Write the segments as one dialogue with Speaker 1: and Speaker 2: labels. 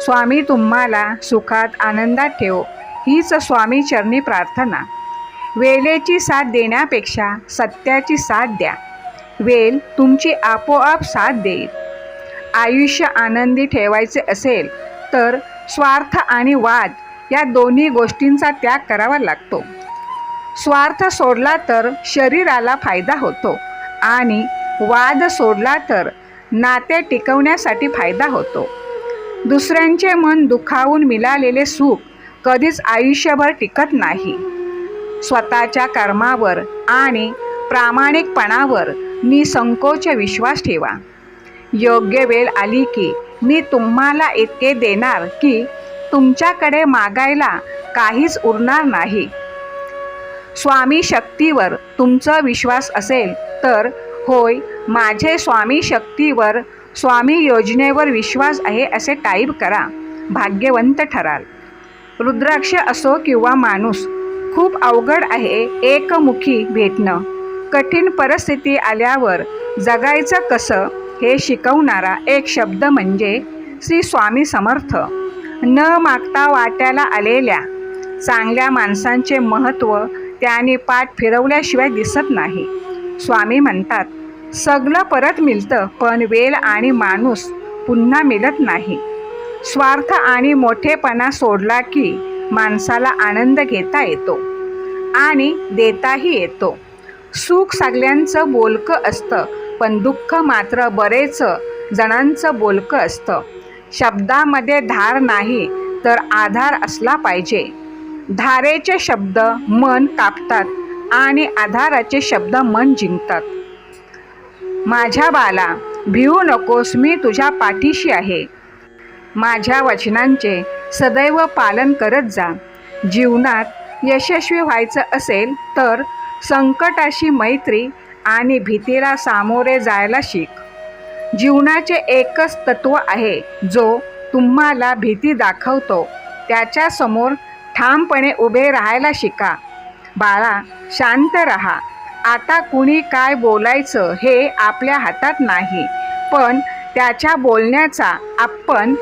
Speaker 1: स्वामी तुम्हाला सुखात आनंदात ठेव. हीच स्वामी चरणी प्रार्थना. वेलेची साथ देण्यापेक्षा सत्याची साथ द्या. वेल तुमची आपोआप साथ देईल. आयुष्य आनंदी ठेवायचे असेल तर स्वार्थ आणि वाद या दोन्ही गोष्टींचा त्याग करावा लागतो. स्वार्थ सोडला तर शरीराला फायदा होतो आणि वाद सोडला तर नाते टिकवण्यासाठी फायदा होतो. दुसऱ्यांचे मन दुखावून मिळालेले सुख कधीच आयुष्यभर टिकत नाही. स्वतःच्या कर्मावर आणि प्रामाणिकपणावर निसंकोच विश्वास ठेवा. योग्य वेळ आली की मी तुम्हाला इतके देणार की तुमच्याकडे मागायला काहीच उरणार नाही. स्वामी शक्तीवर तुमचा विश्वास असेल तर होय माझे स्वामी शक्तीवर स्वामी योजनेवर विश्वास आहे असे टाईप करा. भाग्यवंत ठराल. रुद्राक्ष असो किंवा माणूस खूप अवघड आहे एकमुखी भेटणं. कठीण परिस्थिती आल्यावर जगायचं कसं हे शिकवणारा एक शब्द म्हणजे श्री स्वामी समर्थ. न मागता वाट्याला आलेल्या चांगल्या माणसांचे महत्त्व त्याने पाठ फिरवल्याशिवाय दिसत नाही. स्वामी म्हणतात सगळं परत मिळतं पण वेळ आणि माणूस पुन्हा मिळत नाही. स्वार्थ आणि मोठेपणा सोडला की माणसाला आनंद घेता येतो आणि देताही येतो. सुख सगळ्यांचं बोलकं असतं पण दुःख मात्र बरेच जणांचं बोलकं असतं. शब्दामध्ये धार नाही तर आधार असला पाहिजे. धारेचे शब्द मन कापतात आणि आधाराचे शब्द मन जिंकतात. माझ्या बाला भिवू नकोस मी तुझ्या पाठीशी आहे. माझ्या वचनांचे सदैव पालन करत जा. जीवनात यशस्वी व्हायचं असेल तर संकटाशी मैत्री आणि भीतीला सामोरे जायला शिक. जीवनाचे एकच तत्व आहे जो तुम्हाला भीती दाखवतो. त्याच्यासमोर ठामपणे उभे राहायला शिका. बाळा शांत रहा. आता कुणी काय बोलायचं हे आपल्या हातात नाही. पण त्याच्या बोलण्याचा आपण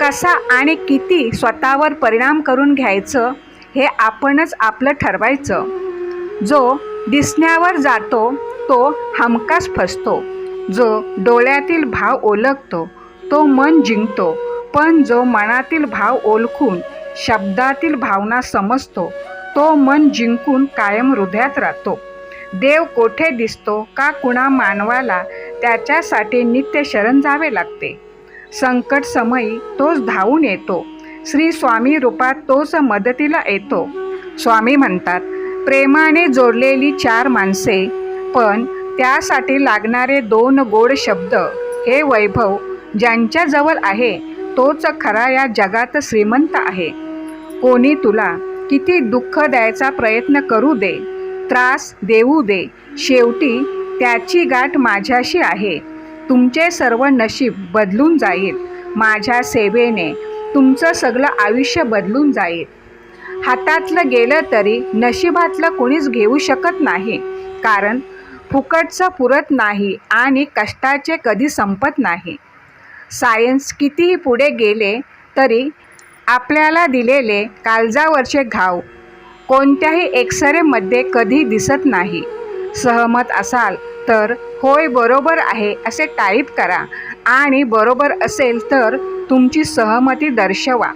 Speaker 1: कसा आणि किती स्वतःवर परिणाम करून घ्यायचं हे आपणच आपलं ठरवायचं. जो दिसण्यावर जातो तो हमकास फसतो. जो डोळ्यातील भाव ओळखतो तो मन जिंकतो. पण जो मनातील भाव ओळखून शब्दातील भावना समजतो तो मन जिंकून कायम हृदयात राहतो. देव कोठे दिसतो का कुणा मानवाला त्याच्यासाठी नित्य शरण जावे लागते. संकट समयी तोच धावून येतो. श्री स्वामी रूपात तोच मदतीला येतो. स्वामी म्हणतात प्रेमाने जोडलेली चार माणसे पण त्यासाठी लागणारे दोन गोड शब्द हे वैभव ज्यांच्याजवळ आहे तोच खरा या जगात श्रीमंत आहे. कोणी तुला किती दुःख द्यायचा प्रयत्न करू दे त्रास देऊ दे. शेवटी त्याची गाठ माझ्याशी आहे. तुमचे सर्व नशीब बदलून जाईल माझ्या सेवेने. तुमचं सगळं आयुष्य बदलून जाईल. हातातलं गेलं तरी नशिबातलं कोणीच घेऊ शकत नाही. कारण फुकटचं पुरत नाही आणि कष्टाचे कधी संपत नाही. सायन्स कितीही पुढे गेले तरी आपल्याला दिलेले काळजावरचे घाव कोणत्याही एक्सरेमध्ये कधी दिसत नाही. सहमत असाल तर होय बरोबर आहे असे टाईप करा आणि बरोबर असेल तर तुमची सहमती दर्शवा.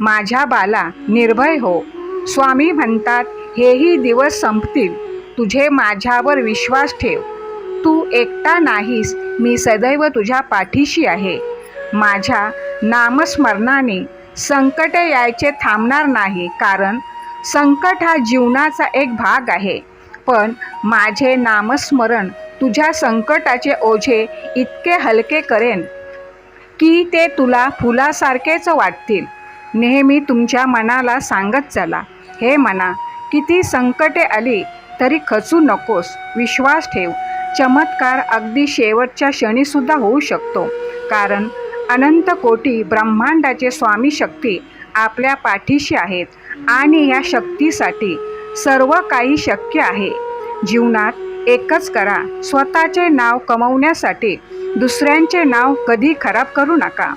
Speaker 1: माझ्या बाला निर्भय हो. स्वामी म्हणतात हेही दिवस संपतील. तुझे माझ्यावर विश्वास ठेव. तू एकटा नाहीस मी सदैव तुझ्या पाठीशी आहे. माझ्या नामस्मरणाने संकट यायचे थांबणार नाही कारण संकट हा जीवनाचा एक भाग आहे. पण माझे नामस्मरण तुझ्या संकटाचे ओझे इतके हलके करेन की ते तुला फुलासारखेच वाटतील. नेहमी तुमच्या मनाला सांगत चला. हे मना किती संकटे आली तरी खचू नकोस. विश्वास ठेव. चमत्कार अगदी शेवटच्या क्षणीसुद्धा होऊ शकतो. कारण अनंत कोटी ब्रह्मांडाचे स्वामी शक्ती आपल्या पाठीशी आहेत. आणि या शक्तीसाठी सर्व काही शक्य आहे. जीवनात एकच करा. स्वतःचे नाव कमवण्यासाठी दुसऱ्यांचे नाव कधी खराब करू नका.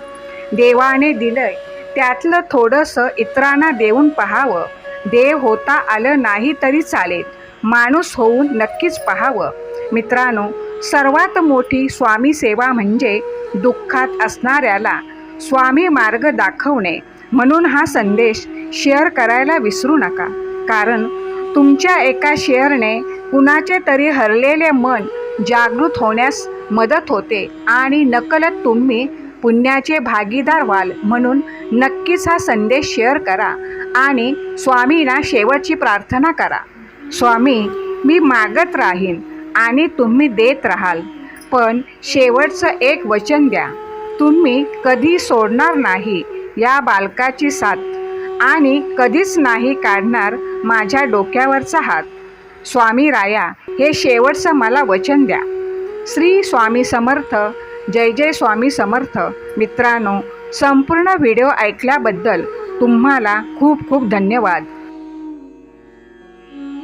Speaker 1: देवाने दिलंय त्यातलं थोडंसं इतरांना देऊन पहावं. देव होता आलं नाही तरी चालेल. माणूस होऊन नक्कीच पहावं. मित्रांनो सर्वात मोठी स्वामी सेवा म्हणजे दुःखात असणाऱ्याला स्वामी मार्ग दाखवणे. म्हणून हा संदेश शेअर करायला विसरू नका. कारण तुमच्या एका शेअरने कुणाचे तरी हरलेले मन जागृत होण्यास मदत होते आणि नकलत तुम्ही पुण्याचे भागीदार व्हाल म्हणून नक्कीच हा संदेश शेअर करा आणि स्वामींना शेवटची प्रार्थना करा. स्वामी मी मागत राहीन आणि तुम्ही देत राहाल पण शेवटचं एक वचन द्या. तुम्ही कधी सोडणार नाही या बालकाची साथ. आणि कधीच नाही काढणार माझ्या डोक्यावरचा हात. स्वामी राया हे शेवटचं मला वचन द्या. श्री स्वामी समर्थ जय जय स्वामी समर्थ. मित्रांनो संपूर्ण व्हिडिओ ऐकल्याबद्दल तुम्हाला खूप खूप धन्यवाद.